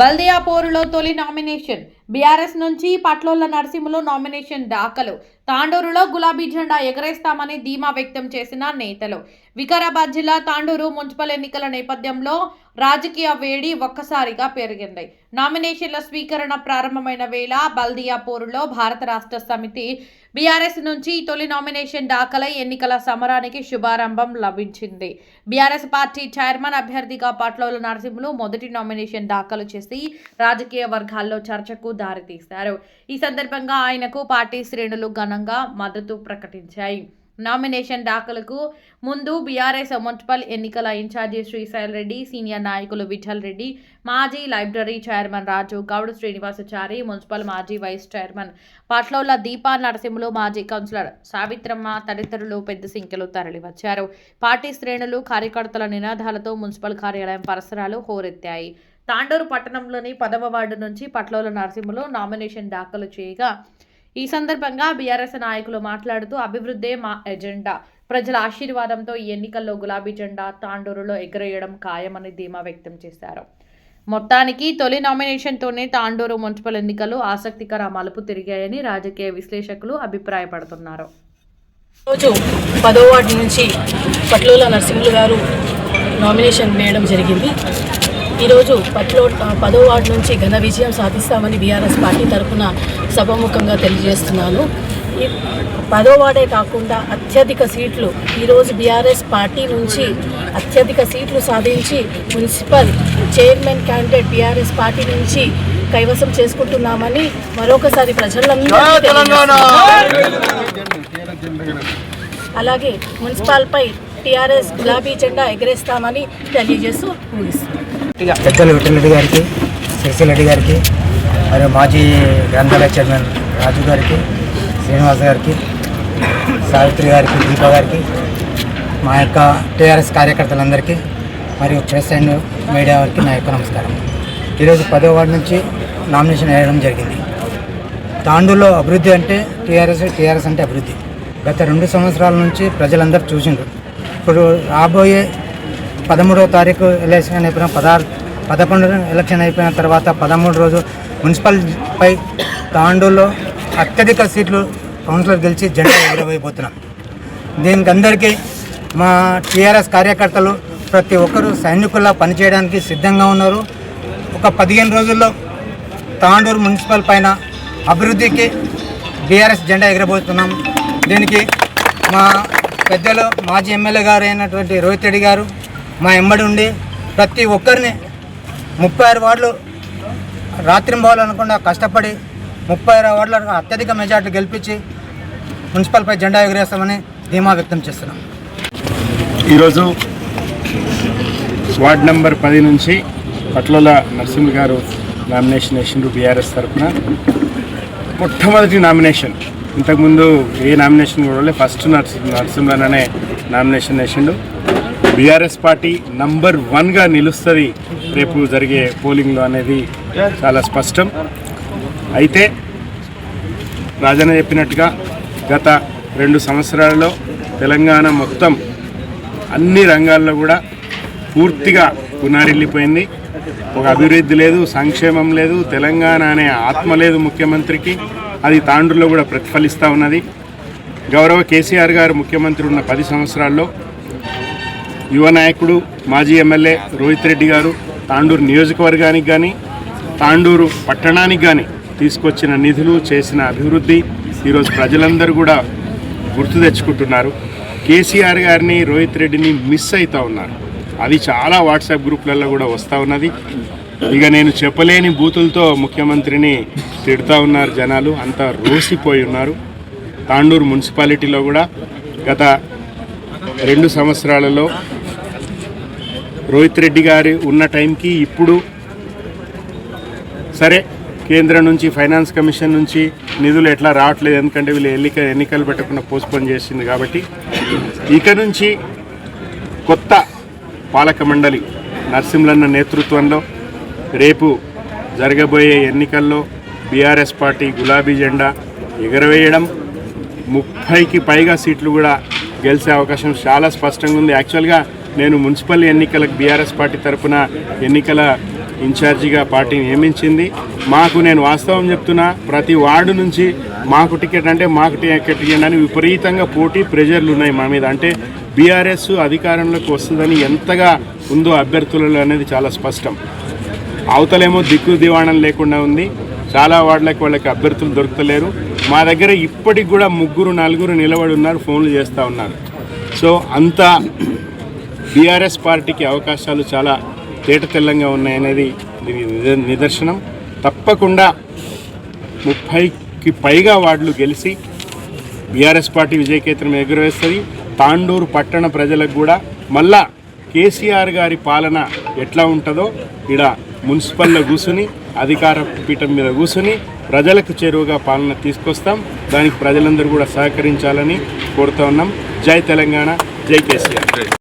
బల్దియా పోరులో తొలి nomination. BRS నుంచి పట్లోల నరసింహులు నామినేషన్ దాఖలు. తాండూరులో గులాబీ జెండా ఎగరేస్తామని ధీమా వ్యక్తం చేసిన నేతలు. వికారాబాద్ జిల్లా తాండూరు మున్సిపల్ ఎన్నికల నేపథ్యంలో రాజకీయ వేడి ఒక్కసారిగా పెరిగింది. నామినేషన్ల స్వీకరణ ప్రారంభమైన వేళ బల్దియాపూర్లో భారత రాష్ట్ర సమితి బీఆర్ఎస్ నుంచి తొలి నామినేషన్ దాఖలై ఎన్నికల సమరానికి శుభారంభం లభించింది. బీఆర్ఎస్ పార్టీ చైర్మన్ అభ్యర్థిగా పట్లోల నరసింహులు మొదటి నామినేషన్ దాఖలు చేసి రాజకీయ వర్గాల్లో చర్చకు దారితీశారు. ఈ సందర్భంగా ఆయనకు పార్టీ శ్రేణులు ఘన ఘనంగా మద్దతు ప్రకటించాయి. నామినేషన్ దాఖలకు ముందు బీఆర్ఎస్ మున్సిపల్ ఎన్నికల ఇన్ఛార్జి శ్రీశైల్ రెడ్డి సీనియర్ నాయకులు విఠల్ రెడ్డి మాజీ library chairman Raju Goud Srinivasachari municipal మాజీ వైస్ చైర్మన్ పట్లౌల దీపా నరసింహులు మాజీ కౌన్సిలర్ సావిత్రమ్మ తదితరులు పెద్ద సంఖ్యలో తరలివచ్చారు. పార్టీ శ్రేణులు కార్యకర్తల నినాదాలతో మున్సిపల్ కార్యాలయం పరిసరాలు హోరెత్తాయి. తాండూరు పట్టణంలోని పదవ వార్డు నుంచి పట్లౌల నరసింహులు నామినేషన్ దాఖలు చేయగా ఈ సందర్భంగా బీఆర్ఎస్ నాయకులు మాట్లాడుతూ అభివృద్ధే మా ఎజెండా. ప్రజల ఆశీర్వాదంతో ఈ ఎన్నికల్లో గులాబీ జెండా తాండూరులో ఎగరేయడం ఖాయమని ధీమా వ్యక్తం చేశారు. మొత్తానికి తొలి నామినేషన్తోనే తాండూరు మున్సిపల్ ఎన్నికలు ఆసక్తికర మలుపు తిరిగాయని రాజకీయ విశ్లేషకులు అభిప్రాయపడుతున్నారు. రోజు పదో వార్డు నుంచి పట్లోల నరసింహులు గారు నామినేషన్ వేయడం జరిగింది. ఈరోజు పట్లో పదో వార్డు నుంచి ఘన విజయం సాధిస్తామని బీఆర్ఎస్ పార్టీ తరఫున సభాముఖంగా తెలియజేస్తున్నాను ఈ పదో వార్డే కాకుండా అత్యధిక సీట్లు ఈరోజు బీఆర్ఎస్ పార్టీ నుంచి అత్యధిక సీట్లు సాధించి municipal chairman candidate BRS party నుంచి కైవసం చేసుకుంటున్నామని మరొకసారి తెలియజేస్తున్నాను. అలాగే మున్సిపాల్పై టీఆర్ఎస్ గులాబీ జెండా ఎగరేస్తామని తెలియజేస్తూ ముగిస్తున్నాను పెద్దలు విఠలరెడ్డి గారికి శశిరెడ్డి రెడ్డి గారికి మరియు మాజీ గ్రంథాలయ చైర్మన్ రాజు గారికి శ్రీనివాస్ గారికి సావిత్రి గారికి దీప గారికి మా యొక్క టీఆర్ఎస్ కార్యకర్తలందరికీ మరియు ప్రెస్ అండ్ మీడియా వారికి నా యొక్క నమస్కారం. ఈరోజు పదో వార్డు నుంచి నామినేషన్ వేయడం జరిగింది. తాండూరులో అభివృద్ధి అంటే టీఆర్ఎస్ టీఆర్ఎస్ అంటే అభివృద్ధి. గత రెండు సంవత్సరాల నుంచి ప్రజలందరూ చూసిండ్రు. ఇప్పుడు రాబోయే పదమూడవ తారీఖు ఎలక్షన్ అయిపోయిన పదహారు పదకొండు ఎలక్షన్ అయిపోయిన తర్వాత పదమూడు రోజు మున్సిపల్ పై తాండూరులో అత్యధిక సీట్లు కౌన్సిలర్ గెలిచి జెండా ఎగురవైపోతున్నాం దీనికి అందరికీ మా టీఆర్ఎస్ కార్యకర్తలు ప్రతి ఒక్కరూ సైనికుల్లా పనిచేయడానికి సిద్ధంగా ఉన్నారు. ఒక పదిహేను రోజుల్లో తాండూరు మున్సిపల్ పైన అభివృద్ధికి బీఆర్ఎస్ జెండా ఎగరబోతున్నాం. దీనికి మా పెద్దలు మాజీ ఎమ్మెల్యే గారు అయినటువంటి రోహిత్ రెడ్డి గారు మా ఎంబడి ఉండి ప్రతి ఒక్కరిని ముప్పై ఆరు వార్డులు రాత్రి పోవాలనకుండా కష్టపడి ముప్పై ఆరు వార్డుల అత్యధిక మెజార్టీ గెలిపించి మున్సిపల్పై జెండా ఎగరేస్తామని ధీమా వ్యక్తం చేస్తున్నాం. ఈరోజు వార్డ్ నెంబర్ పది నుంచి పట్లల నర్సింహ గారు నామినేషన్ వేసిండ్రు బీఆర్ఎస్ తరఫున. మొట్టమొదటి నామినేషన్. ఇంతకుముందు ఏ నామినేషన్ కూడా లేదు. ఫస్ట్ నరసి అనే నామినేషన్ వేసిండు. బీఆర్ఎస్ పార్టీ నంబర్ వన్గా నిలుస్తుంది. రేపు జరిగే పోలింగ్లో అనేది చాలా స్పష్టం. అయితే రాజన్న చెప్పినట్టుగా గత రెండు సంవత్సరాలలో తెలంగాణ మొత్తం అన్ని రంగాల్లో కూడా పూర్తిగా పునారిల్లిపోయింది ఒక అభివృద్ధి లేదు సంక్షేమం లేదు తెలంగాణ అనే ఆత్మ లేదు ముఖ్యమంత్రికి. అది తాండ్రులో కూడా ప్రతిఫలిస్తూ ఉన్నది. గౌరవ కేసీఆర్ గారు ముఖ్యమంత్రి ఉన్న పది సంవత్సరాల్లో యువ నాయకుడు మాజీ ఎమ్మెల్యే రోహిత్ రెడ్డి గారు తాండూరు నియోజకవర్గానికి కానీ తాండూరు పట్టణానికి కానీ తీసుకొచ్చిన నిధులు చేసిన అభివృద్ధి ఈరోజు ప్రజలందరూ కూడా గుర్తు తెచ్చుకుంటున్నారు. కేసీఆర్ గారిని రోహిత్ రెడ్డిని మిస్ అవుతూ ఉన్నారు. అది చాలా వాట్సాప్ గ్రూప్లలో కూడా వస్తూ ఉన్నది. ఇక నేను చెప్పలేని బూతులతో ముఖ్యమంత్రిని తిడుతూ ఉన్నారు జనాలు. అంతా రోసిపోయి ఉన్నారు. తాండూరు మున్సిపాలిటీలో కూడా గత రెండు సంవత్సరాలలో రోహిత్ రెడ్డి గారి ఉన్న టైంకి ఇప్పుడు సరే కేంద్రం నుంచి ఫైనాన్స్ కమిషన్ నుంచి నిధులు ఎట్లా రావట్లేదు ఎందుకంటే వీళ్ళు ఎన్నిక ఎన్నికలు పెట్టకుండా పోస్ట్పోన్ చేసింది కాబట్టి ఇక నుంచి కొత్త పాలక మండలి నరసింహన్న నేతృత్వంలో రేపు జరగబోయే ఎన్నికల్లో బీఆర్ఎస్ పార్టీ గులాబీ జెండా ఎగరవేయడం ముప్పైకి పైగా సీట్లు కూడా గెలిచే అవకాశం చాలా స్పష్టంగా ఉంది. యాక్చువల్గా నేను మున్సిపల్ ఎన్నికలకు బీఆర్ఎస్ పార్టీ తరఫున ఎన్నికల ఇన్ఛార్జిగా పార్టీ నియమించింది. మాకు నేను వాస్తవం చెప్తున్నా ప్రతి వార్డు నుంచి మాకు టికెట్ అంటే మాకు టికెట్ ఇవ్వండి అని విపరీతంగా పోటీ ప్రెజర్లు ఉన్నాయి మా మీద. అంటే బీఆర్ఎస్ అధికారంలోకి వస్తుందని ఎంతగా ఉందో అభ్యర్థులలో అనేది చాలా స్పష్టం. అవతలేమో దిక్కు దివాణం లేకుండా ఉంది. చాలా వార్డులకు వాళ్ళకి అభ్యర్థులు దొరుకుతలేరు. మా దగ్గర ఇప్పటికి కూడా ముగ్గురు నలుగురు నిలబడి ఉన్నారు ఫోన్లు చేస్తూ ఉన్నారు. సో అంత బీఆర్ఎస్ పార్టీకి అవకాశాలు చాలా తేటతెల్లంగా ఉన్నాయనేది నిద- నిదర్శనం. తప్పకుండా ముప్పైకి పైగా వార్డులు గెలిచి బీఆర్ఎస్ పార్టీ విజయకేతనం ఎగురవేస్తుంది. తాండూరు పట్టణ ప్రజలకు కూడా మళ్ళా కేసీఆర్ గారి పాలన ఎట్లా ఉంటుందో ఇక్కడ మున్సిపల్లో కూసుని అధికార పీఠం మీద కూర్చుని ప్రజలకు చేరువగా పాలన తీసుకొస్తాం. దానికి ప్రజలందరూ కూడా సహకరించాలని కోరుతా ఉన్నాం. జై తెలంగాణ జై కేసీఆర్.